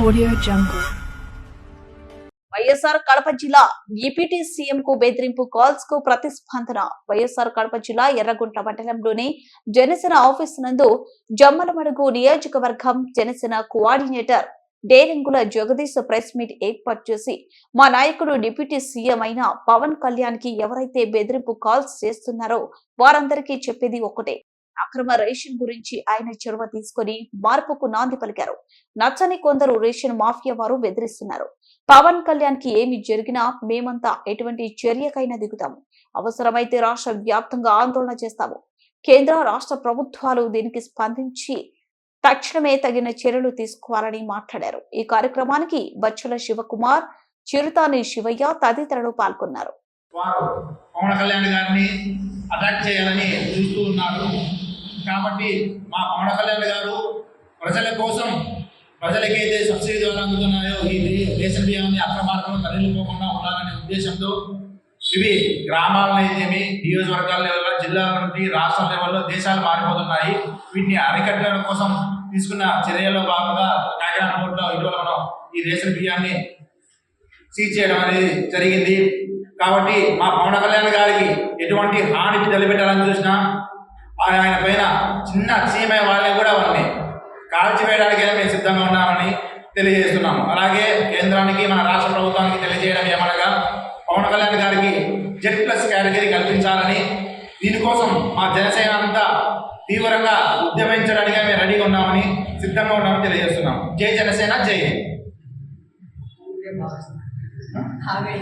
Audio Jungle. YSR Kadapa జిల్లా deputy CM కు బెదిరింపు కాల్స్కు ప్రతిస్పందన వైఎస్ఆర్ కడప జిల్లా ఎర్రగుంట మండలంలోని జనసేన ఆఫీస్ నందు జమ్మలమడుగు నియోజకవర్గం జనసేన కోఆర్డినేటర్ డేరింగుల జగదీశ్ ప్రెస్ మీట్ ఏర్పాటు చేసి మా నాయకుడు డిప్యూటీ సీఎం అయిన పవన్ కళ్యాణ్కి ఎవరైతే బెదిరింపు కాల్స్ చేస్తున్నారో వారందరికీ చెప్పేది ఒకటే అక్రమ రేషన్ గురించి ఆయన చొరవ తీసుకొని మార్పుకు నాంది పలికారు. నచ్చని కొందరు రేషన్ మాఫియా వారు బెదిరిస్తున్నారు. పవన్ కళ్యాణ్కి ఏమి జరిగినా మేమంతా ఎటువంటి చర్యకైనా దిగుతాము. అవసరమైతే రాష్ట్ర వ్యాప్తంగా ఆందోళన చేస్తాము. కేంద్ర రాష్ట్ర ప్రభుత్వాలు దీనికి స్పందించి తక్షణమే తగిన చర్యలు తీసుకోవాలని మాట్లాడారు. ఈ కార్యక్రమానికి బచ్చుల శివకుమార్ చిరుతాని శివయ్య తదితరులు పాల్గొన్నారు. పవన్ కళ్యాణ్ గారిని అటాక్ చేయాలని చూస్తూ ఉన్నారు. కాబట్టి మా పవన్ కళ్యాణ్ గారు ప్రజల కోసం ప్రజలకైతే సబ్సిడీ ద్వారా అందుతున్నాయో ఈ రే- రేషన్ బియ్యాన్ని అక్రమార్గంలో తరలిపోకుండా ఉండాలనే ఉద్దేశంతో ఇవి గ్రామాల్లో నియోజకవర్గాల లెవెల్లో జిల్లాల నుండి రాష్ట్ర లెవెల్లో దేశాలు మారిపోతున్నాయి. వీటిని అరికట్టడం కోసం తీసుకున్న చర్యల్లో భాగంగా కాకినాడ పోర్టులో ఇటీవల మనం ఈ రేషన్ బియ్యాన్ని సీజ్ చేయడం అనేది జరిగింది. కాబట్టి మా పవన్ కళ్యాణ్ గారికి ఎటువంటి హాని తలపెట్టాలని చూసినా ఆయన పైన చిన్న సీఎంఐ వాళ్ళని కూడా వాళ్ళని కాల్చివేయడానికి మేము సిద్ధంగా ఉన్నామని తెలియజేస్తున్నాము. అలాగే కేంద్రానికి మన రాష్ట్ర ప్రభుత్వానికి తెలియజేయడం ఏమనగా పవన్ కళ్యాణ్ గారికి జెడ్ ప్లస్ కేటగిరీ కల్పించాలని దీనికోసం మా జనసేన అంతా తీవ్రంగా ఉద్యమించడానికి మేము రెడీగా ఉన్నామని సిద్ధంగా ఉన్నామని తెలియజేస్తున్నాం జై జనసేన జై